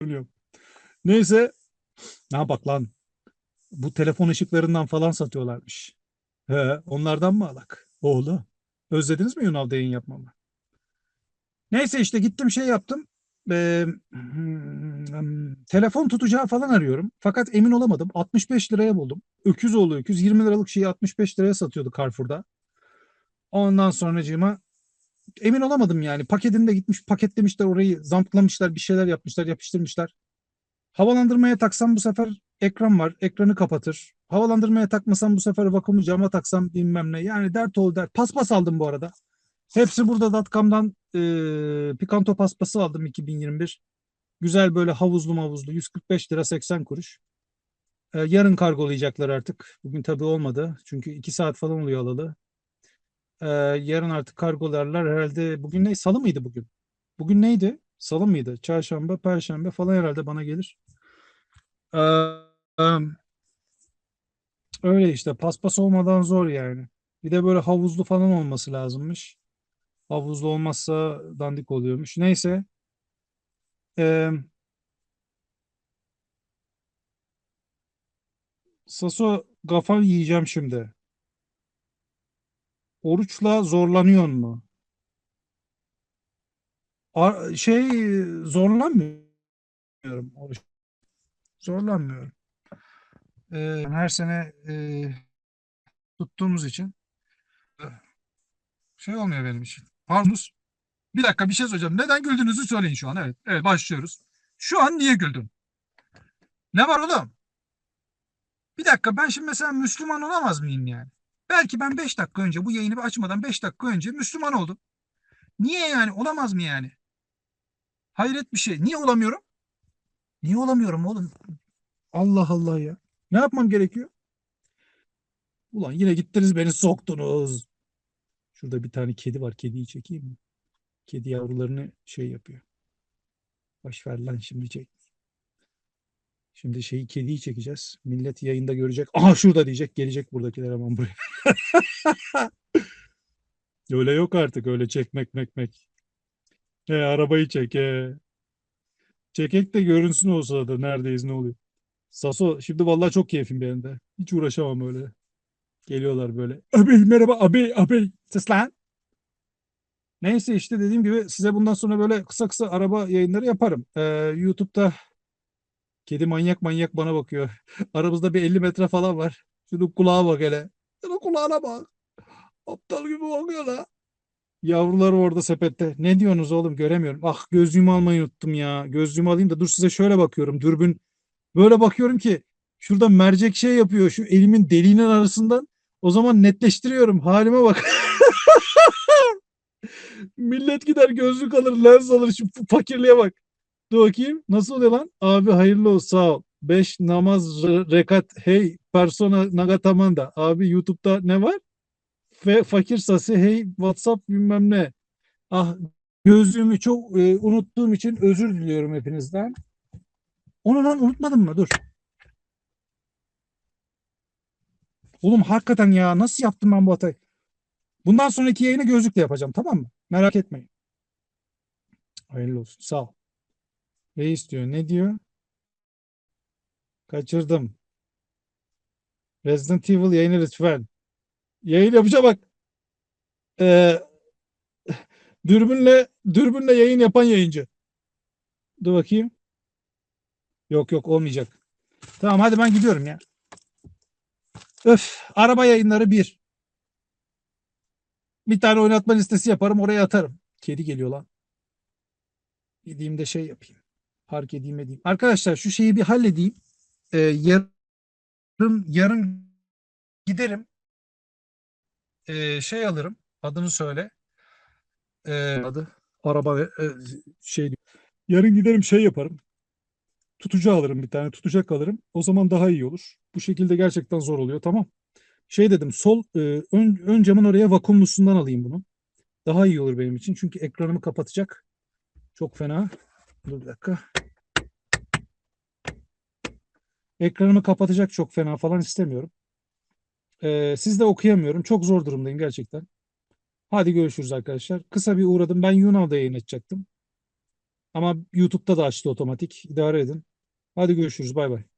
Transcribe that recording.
görünüyorum. Neyse. Ne bak lan. Bu telefon ışıklarından falan satıyorlarmış. He, onlardan mı alak? Oğlu. Özlediniz mi Yunav'da yayın yapmamı? Neyse işte gittim şey yaptım. Ee, telefon tutacağı falan arıyorum. Fakat emin olamadım. 65 liraya buldum. Öküzoğlu öküz. 20 liralık şeyi 65 liraya satıyordu Carrefour'da. Ondan sonracığıma emin olamadım yani. Paketinde gitmiş paketlemişler orayı zamplamışlar bir şeyler yapmışlar yapıştırmışlar. Havalandırmaya taksam bu sefer ekran var. Ekranı kapatır. Havalandırmaya takmasam bu sefer vakumlu cama taksam bilmem ne. Yani dert ol dert. Paspas aldım bu arada. Hepsi burada .com'dan e, Picanto paspası aldım 2021. Güzel böyle havuzlu mavuzlu 145 lira 80 kuruş. E, yarın kargolayacaklar artık. Bugün tabii olmadı. Çünkü 2 saat falan oluyor alalı. E, yarın artık kargolarlar herhalde. Bugün ne? Salı mıydı bugün? Bugün neydi? Salı mıydı? Çarşamba, Perşembe falan herhalde bana gelir. E, e, öyle işte paspas olmadan zor yani. Bir de böyle havuzlu falan olması lazımmış. Havuzlu olmazsa dandik oluyormuş. Neyse. Ee, Saso gafa yiyeceğim şimdi. Oruçla zorlanıyor mu? A- şey zorlanmıyorum. Oruç. Zorlanmıyorum. Ee, her sene e, tuttuğumuz için e, şey olmuyor benim için. Pardon. Bir dakika bir şey söyleyeceğim. Neden güldüğünüzü söyleyin şu an. Evet. Evet başlıyoruz. Şu an niye güldün? Ne var oğlum? Bir dakika ben şimdi mesela Müslüman olamaz mıyım yani? Belki ben 5 dakika önce bu yayını açmadan 5 dakika önce Müslüman oldum. Niye yani? Olamaz mı yani? Hayret bir şey. Niye olamıyorum? Niye olamıyorum oğlum? Allah Allah ya. Ne yapmam gerekiyor? Ulan yine gittiniz beni soktunuz. Şurada bir tane kedi var. Kediyi çekeyim mi? Kedi yavrularını şey yapıyor. Boş ver lan şimdi çek. Şimdi şeyi kediyi çekeceğiz. Millet yayında görecek. Aha şurada diyecek. Gelecek buradakiler hemen buraya. öyle yok artık. Öyle çekmek mekmek. He, arabayı çek. He. Çekek de görünsün o sırada. Neredeyiz ne oluyor. Saso şimdi vallahi çok keyfim benim de. Hiç uğraşamam öyle. Geliyorlar böyle. Abi merhaba abi abi. Seslen. Neyse işte dediğim gibi size bundan sonra böyle kısa kısa araba yayınları yaparım. Ee, YouTube'da kedi manyak manyak bana bakıyor. Aramızda bir 50 metre falan var. Şunun kulağa bak hele. Şunun kulağına bak. Aptal gibi bakıyor la. Yavrular orada sepette. Ne diyorsunuz oğlum göremiyorum. Ah gözlüğümü almayı unuttum ya. Gözlüğümü alayım da dur size şöyle bakıyorum. Dürbün. Böyle bakıyorum ki şurada mercek şey yapıyor. Şu elimin deliğinin arasından. O zaman netleştiriyorum. Halime bak. Millet gider gözlük alır, lens alır. Şu fakirliğe bak. Dur bakayım. Nasıl oluyor lan? Abi hayırlı olsun. Sağ ol. Beş namaz re- rekat. Hey persona nagatamanda. Abi YouTube'da ne var? Fe, fakir sası. Hey WhatsApp bilmem ne. Ah gözlüğümü çok e, unuttuğum için özür diliyorum hepinizden. Onu lan unutmadın mı? Dur. Oğlum hakikaten ya nasıl yaptım ben bu hatayı? Bundan sonraki yayını gözlükle yapacağım tamam mı? Merak etmeyin. Hayırlı olsun. Sağ ol. Ne istiyor? Ne diyor? Kaçırdım. Resident Evil yayını lütfen. Yayın yapacağım bak. Ee, dürbünle dürbünle yayın yapan yayıncı. Dur bakayım. Yok yok olmayacak. Tamam hadi ben gidiyorum ya. Öf, araba yayınları bir. Bir tane oynatma listesi yaparım oraya atarım. Kedi geliyor lan. Gideyim de şey yapayım. Park edeyim edeyim. Arkadaşlar şu şeyi bir halledeyim. Ee, yarın yarın giderim. Ee, şey alırım. Adını söyle. Ee, adı araba e, şey diyor. Yarın giderim şey yaparım. Tutucu alırım bir tane. Tutacak alırım. O zaman daha iyi olur. Bu şekilde gerçekten zor oluyor. Tamam. Şey dedim sol e, ön, ön camın oraya vakumlusundan alayım bunu. Daha iyi olur benim için. Çünkü ekranımı kapatacak. Çok fena. Dur bir dakika. Ekranımı kapatacak çok fena falan istemiyorum. Ee, siz de okuyamıyorum. Çok zor durumdayım gerçekten. Hadi görüşürüz arkadaşlar. Kısa bir uğradım. Ben Yunan'da yayın açacaktım. Ama YouTube'da da açtı otomatik. İdare edin. Hadi görüşürüz. Bay bay.